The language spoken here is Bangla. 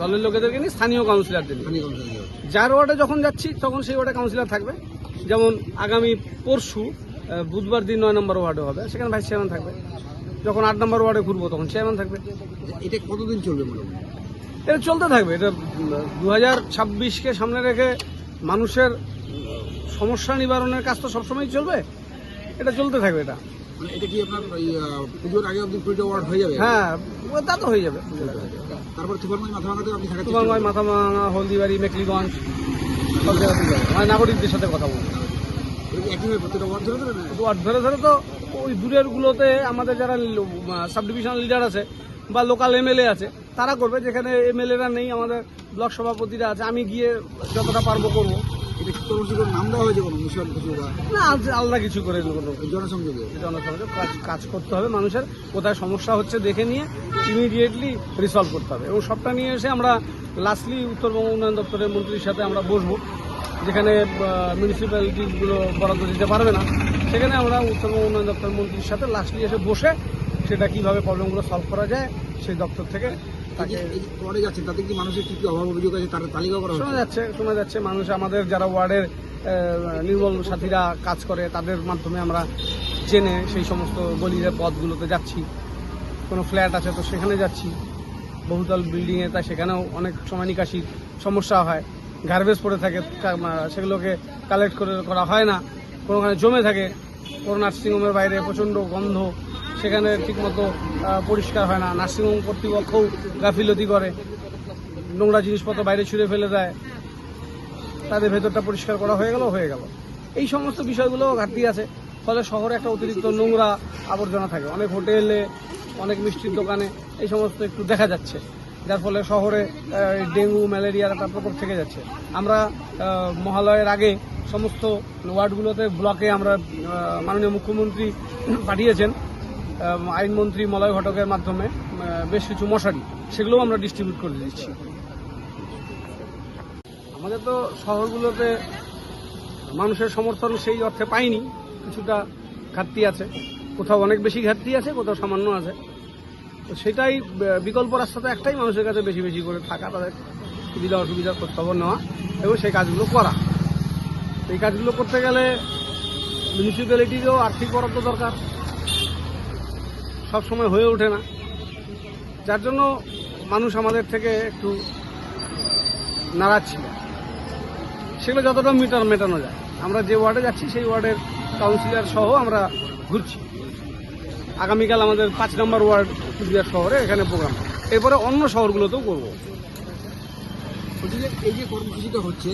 দলের লোকেদেরকে নিয়ে স্থানীয় কাউন্সিলরদের। যার ওয়ার্ডে যখন যাচ্ছি তখন সেই ওয়ার্ডে কাউন্সিলর থাকবে। যেমন আগামী পরশু বুধবার দিন নয় নম্বর ওয়ার্ডে হবে সেখানে ভাইস চেয়ারম্যান থাকবে। যখন আট নম্বর ওয়ার্ডে ঘুরবো তখন চেয়ারম্যান থাকবে। এটা কতদিন চলবে এটা চলতে থাকবে। এটা দু হাজার ছাব্বিশকে সামনে রেখে মানুষের সমস্যা নিবারণের কাজ তো সবসময় চলবে। এটা চলতে থাকবে এটা। মানে এটা কি আপনার পুজোর আগে অব্দি কুড়িটা ওয়ার্ড হয়ে যাবে? হ্যাঁ তা তো হয়ে যাবে তারপর তুফানগঞ্জ মাথা ভাঙাতে আপনি থাকার মাথা ভাঙা হলদিবাড়ি মেকলিগঞ্জ সব জায়গাতে যাবে। মানে নাগরিকদের সাথে কথা বলব। ওয়ার্ড ধরে ধরে তো ওই দূরের গুলোতে আমাদের যারা সাব ডিভিশনাল লিডার আছে বা লোকাল এমএলএ আছে তারা করবে। যেখানে এমএলএরা নেই আমাদের ব্লক সভাপতিরা আছে আমি গিয়ে যতটা পারব করব। এটা কি কর্মসূচি করে নাম দেওয়া হয়েছে কোনো মিশন কিছু বা? না আলাদা কিছু করে জনসংযোগে। জনসংযোগ কাজ কাজ করতে হবে মানুষের কোথায় সমস্যা হচ্ছে দেখে নিয়ে ইমিডিয়েটলি রিসলভ করতে হবে। এবং সবটা নিয়ে এসে আমরা লাস্টলি উত্তরবঙ্গ উন্নয়ন দপ্তরের মন্ত্রীর সাথে আমরা বসবো যেখানে মিউনিসিপ্যালিটিগুলো বরাদ্দ দিতে পারবে না। সেখানে আমরা উত্তরবঙ্গ উন্নয়ন দপ্তরের মন্ত্রীর সাথে লাস্টলি এসে বসে সেটা কীভাবে প্রবলেমগুলো সলভ করা যায় সেই দপ্তর থেকে ওয়ার্ডে যাচ্ছেন তাতে কি মানুষের কি কি অভাব অভিযোগ আছে তার তালিকা করা শোনা যাচ্ছে শোনা যাচ্ছে মানুষ আমাদের যারা ওয়ার্ডের নির্মল সাথীরা কাজ করে তাদের মাধ্যমে আমরা জেনে সেই সমস্ত গলির পথগুলোতে যাচ্ছি। কোনো ফ্ল্যাট আছে তো সেখানে যাচ্ছি। বহুতল বিল্ডিংয়ে তাই সেখানেও অনেক সময় নিকাশির সমস্যা হয়। গার্বেজ পড়ে থাকে সেগুলোকে কালেক্ট করে করা হয় না। কোনোখানে জমে থাকে কোনো নার্সিংহোমের বাইরে প্রচণ্ড গন্ধ। সেখানে ঠিকমতো পরিষ্কার হয় না। নার্সিংহোম কর্তৃপক্ষও গাফিলতি করে। নোংরা জিনিসপত্র বাইরে ছুঁড়ে ফেলে দেয়। তাদের ভেতরটা পরিষ্কার করা হয়ে গেল হয়ে গেল। এই সমস্ত বিষয়গুলো ঘাটতি আছে। ফলে শহরে একটা অতিরিক্ত নোংরা আবর্জনা থাকে। অনেক হোটেলে, অনেক মিষ্টির দোকানে এই সমস্ত একটু দেখা যাচ্ছে। যার ফলে শহরে ডেঙ্গু ম্যালেরিয়ার একটা প্রকোপ থেকে যাচ্ছে। আমরা মহালয়ের আগে সমস্ত ওয়ার্ডগুলোতে ব্লকে আমরা মাননীয় মুখ্যমন্ত্রী পাঠিয়েছেন। আইনমন্ত্রী মলয় ঘটকের মাধ্যমে বেশ কিছু মশারি, সেগুলোও আমরা ডিস্ট্রিবিউট করে দিচ্ছি। আমাদের তো শহরগুলোতে মানুষের সমর্থন সেই অর্থে পাইনি। কিছুটা ঘাটতি আছে। কোথাও অনেক বেশি ঘাটতি আছে, কোথাও সামান্য আছে। তো সেটাই বিকল্প রাস্তা তো একটাই মানুষের কাছে বেশি বেশি করে থাকা, তাদের সুবিধা অসুবিধার খোঁজখবর নেওয়া এবং সেই কাজগুলো করা। এই কাজগুলো করতে গেলে মিউনিসিপ্যালিটিরও আর্থিক বরাদ্দ দরকার। সব সময় হয়ে ওঠে না। যার জন্য মানুষ আমাদের থেকে একটু নারাজ ছিল। সেগুলো যতটা মিটার মেটানো যায়। আমরা যে ওয়ার্ডে যাচ্ছি, সেই ওয়ার্ডের কাউন্সিলর সহ আমরা ঘুরছি। আগামীকাল আমাদের পাঁচ নম্বর ওয়ার্ড কুচবিহার শহরে এখানে প্রোগ্রাম এরপরে অন্য শহরগুলোতেও করব। এই যে কর্মসূচিটা হচ্ছে